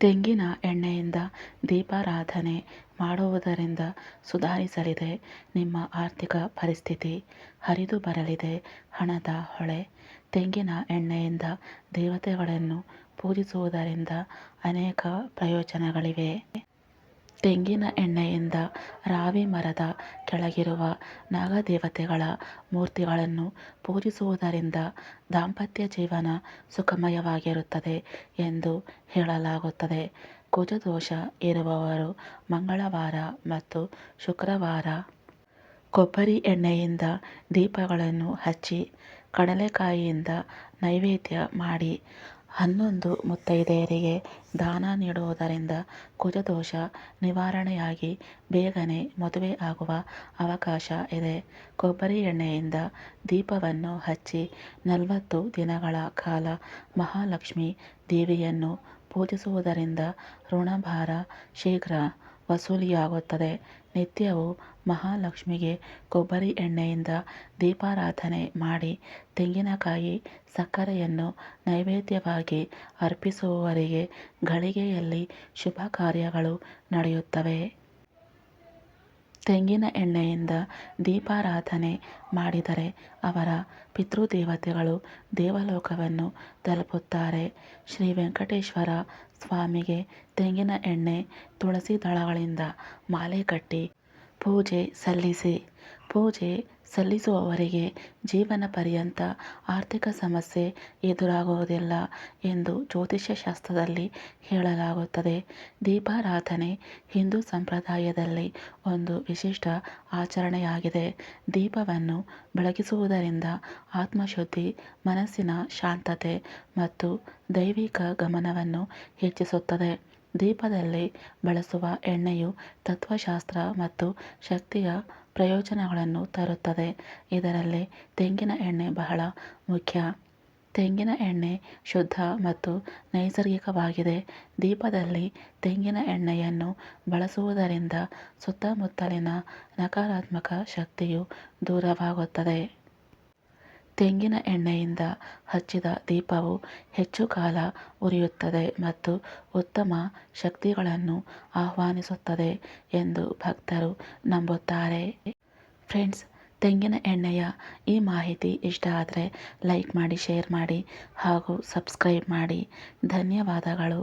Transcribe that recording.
ತೆಂಗಿನ ಎಣ್ಣೆಯಿಂದ ದೀಪಾರಾಧನೆ ಮಾಡುವುದರಿಂದ ಸುಧಾರಿಸಲಿದೆ. ನಿಮ್ಮ ಆರ್ಥಿಕ ಪರಿಸ್ಥಿತಿ ಹರಿದು ಬರಲಿದೆ. ಹಣದ ಹೊಳೆ, ತೆಂಗಿನ ಎಣ್ಣೆಯಿಂದ ದೇವತೆಗಳನ್ನು ಪೂಜಿಸುವುದರಿಂದ ಅನೇಕ ಪ್ರಯೋಜನಗಳಿವೆ. ತೆಂಗಿನ ಎಣ್ಣೆಯಿಂದ ರಾವಿ ಮರದ ಕೆಳಗಿರುವ ನಾಗದೇವತೆಗಳ ಮೂರ್ತಿಗಳನ್ನು ಪೂಜಿಸುವುದರಿಂದ ದಾಂಪತ್ಯ ಜೀವನ ಸುಖಮಯವಾಗಿರುತ್ತದೆ ಎಂದು ಹೇಳಲಾಗುತ್ತದೆ. ಕುಜದೋಷ ಇರುವವರು ಮಂಗಳವಾರ ಮತ್ತು ಶುಕ್ರವಾರ ಕೊಬ್ಬರಿ ಎಣ್ಣೆಯಿಂದ ದೀಪಗಳನ್ನು ಹಚ್ಚಿ, ಕಡಲೆಕಾಯಿಯಿಂದ ನೈವೇದ್ಯ ಮಾಡಿ ಹನ್ನೊಂದು ಮುತ್ತೈದೆಯರಿಗೆ ದಾನ ನೀಡುವುದರಿಂದ ಕುಜದೋಷ ನಿವಾರಣೆಯಾಗಿ ಬೇಗನೆ ಮದುವೆ ಆಗುವ ಅವಕಾಶ ಇದೆ. ಕೊಬ್ಬರಿ ಎಣ್ಣೆಯಿಂದ ದೀಪವನ್ನು ಹಚ್ಚಿ ನಲವತ್ತು ದಿನಗಳ ಕಾಲ ಮಹಾಲಕ್ಷ್ಮಿ ದೇವಿಯನ್ನು ಪೂಜಿಸುವುದರಿಂದ ಋಣಭಾರ ಶೀಘ್ರ ವಸೂಲಿಯಾಗುತ್ತದೆ. ನಿತ್ಯವೂ ಮಹಾಲಕ್ಷ್ಮಿಗೆ ಕೊಬ್ಬರಿ ಎಣ್ಣೆಯಿಂದ ದೀಪಾರಾಧನೆ ಮಾಡಿ ತೆಂಗಿನಕಾಯಿ ಸಕ್ಕರೆಯನ್ನು ನೈವೇದ್ಯವಾಗಿ ಅರ್ಪಿಸುವವರಿಗೆ ಗಳಿಗೆಯಲ್ಲಿ ಶುಭ ಕಾರ್ಯಗಳು ನಡೆಯುತ್ತವೆ. ತೆಂಗಿನ ಎಣ್ಣೆಯಿಂದ ದೀಪಾರಾಧನೆ ಮಾಡಿದರೆ ಅವರ ಪಿತೃದೇವತೆಗಳು ದೇವಲೋಕವನ್ನು ತಲುಪುತ್ತಾರೆ. ಶ್ರೀ ವೆಂಕಟೇಶ್ವರ ಸ್ವಾಮಿಗೆ ತೆಂಗಿನ ಎಣ್ಣೆ ತುಳಸಿ ದಳಗಳಿಂದ ಮಾಲೆ ಕಟ್ಟಿ ಪೂಜೆ ಸಲ್ಲಿಸಿ. ಪೂಜೆ ಸಲ್ಲಿಸುವವರಿಗೆ ಜೀವನ ಪರ್ಯಂತ ಆರ್ಥಿಕ ಸಮಸ್ಯೆ ಎದುರಾಗುವುದಿಲ್ಲ ಎಂದು ಜ್ಯೋತಿಷ್ಯ ಶಾಸ್ತ್ರದಲ್ಲಿ ಹೇಳಲಾಗುತ್ತದೆ. ದೀಪಾರಾಧನೆ ಹಿಂದೂ ಸಂಪ್ರದಾಯದಲ್ಲಿ ಒಂದು ವಿಶಿಷ್ಟ ಆಚರಣೆಯಾಗಿದೆ. ದೀಪವನ್ನು ಬೆಳಗಿಸುವುದರಿಂದ ಆತ್ಮಶುದ್ಧಿ, ಮನಸ್ಸಿನ ಶಾಂತತೆ ಮತ್ತು ದೈವಿಕ ಗಮನವನ್ನು ಹೆಚ್ಚಿಸುತ್ತದೆ. ದೀಪದಲ್ಲಿ ಬಳಸುವ ಎಣ್ಣೆಯು ತತ್ವಶಾಸ್ತ್ರ ಮತ್ತು ಶಕ್ತಿಯ ಪ್ರಯೋಜನಗಳನ್ನು ತರುತ್ತದೆ. ಇದರಲ್ಲಿ ತೆಂಗಿನ ಎಣ್ಣೆ ಬಹಳ ಮುಖ್ಯ. ತೆಂಗಿನ ಎಣ್ಣೆ ಶುದ್ಧ ಮತ್ತು ನೈಸರ್ಗಿಕವಾಗಿದೆ. ದೀಪದಲ್ಲಿ ತೆಂಗಿನ ಎಣ್ಣೆಯನ್ನು ಬಳಸುವುದರಿಂದ ಸುತ್ತಮುತ್ತಲಿನ ನಕಾರಾತ್ಮಕ ಶಕ್ತಿಯು ದೂರವಾಗುತ್ತದೆ. ತೆಂಗಿನ ಎಣ್ಣೆಯಿಂದ ಹಚ್ಚಿದ ದೀಪವು ಹೆಚ್ಚು ಕಾಲ ಉರಿಯುತ್ತದೆ ಮತ್ತು ಉತ್ತಮ ಶಕ್ತಿಗಳನ್ನು ಆಹ್ವಾನಿಸುತ್ತದೆ ಎಂದು ಭಕ್ತರು ನಂಬುತ್ತಾರೆ. ಫ್ರೆಂಡ್ಸ್, ತೆಂಗಿನ ಎಣ್ಣೆಯ ಈ ಮಾಹಿತಿ ಇಷ್ಟ ಆದರೆ ಲೈಕ್ ಮಾಡಿ, ಶೇರ್ ಮಾಡಿ ಹಾಗೂ ಸಬ್ಸ್ಕ್ರೈಬ್ ಮಾಡಿ. ಧನ್ಯವಾದಗಳು.